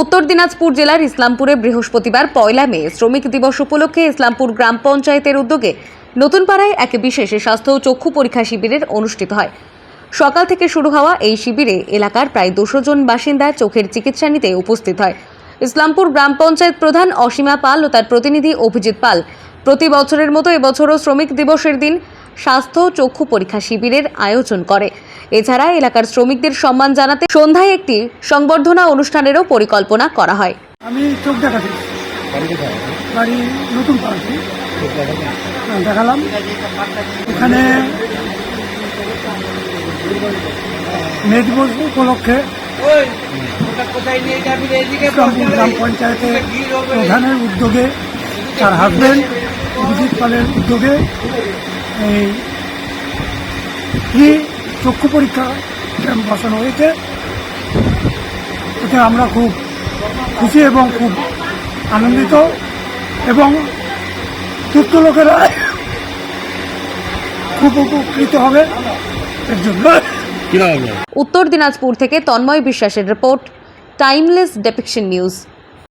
উত্তর দিনাজপুর জেলার ইসলামপুরে বৃহস্পতিবার পয়লা মে শ্রমিক দিবস উপলক্ষে ইসলামপুর গ্রাম পঞ্চায়েতের উদ্যোগে নতুন পাড়ায় এক বিশেষ স্বাস্থ্য ও চক্ষু পরীক্ষা শিবিরের অনুষ্ঠিত হয়। সকাল থেকে শুরু হওয়া এই শিবিরে এলাকার প্রায় দুশো জন বাসিন্দা চোখের চিকিৎসা নিতে উপস্থিত হয়। ইসলামপুর গ্রাম পঞ্চায়েত প্রধান অসীমা পাল ও তার প্রতিনিধি অভিজিৎ পাল প্রতি বছরের মতো এবছরও শ্রমিক দিবসের দিন স্বাস্থ্য চক্ষু পরীক্ষা শিবিরের আয়োজন করে। এছাড়া এলাকার শ্রমিকদের সম্মান জানাতে সন্ধ্যায় একটি সংবর্ধনা অনুষ্ঠানেরও পরিকল্পনা করা হয়। আমি চোখ দেখাতে বাড়ি নতুন পাড়াতে? হ্যাঁ, দেখালাম। এখানে মে দিবস উপলক্ষে গ্রাম পঞ্চায়েতের প্রধানের উদ্যোগে তার হাজবেন্ড অভিজিৎ পালের উদ্যোগে এই ফ্রি চক্ষু পরীক্ষা ক্যাম্প বসানো হয়েছে। এতে আমরা খুব খুশি এবং খুব আনন্দিত এবং সুস্থ লোকেরা খুব উপকৃত হবে এর জন্য। উত্তর দিনাজপুর থেকে তন্ময় বিশ্বাসের রিপোর্ট টাইমলেস ডেপিকশন নিউজ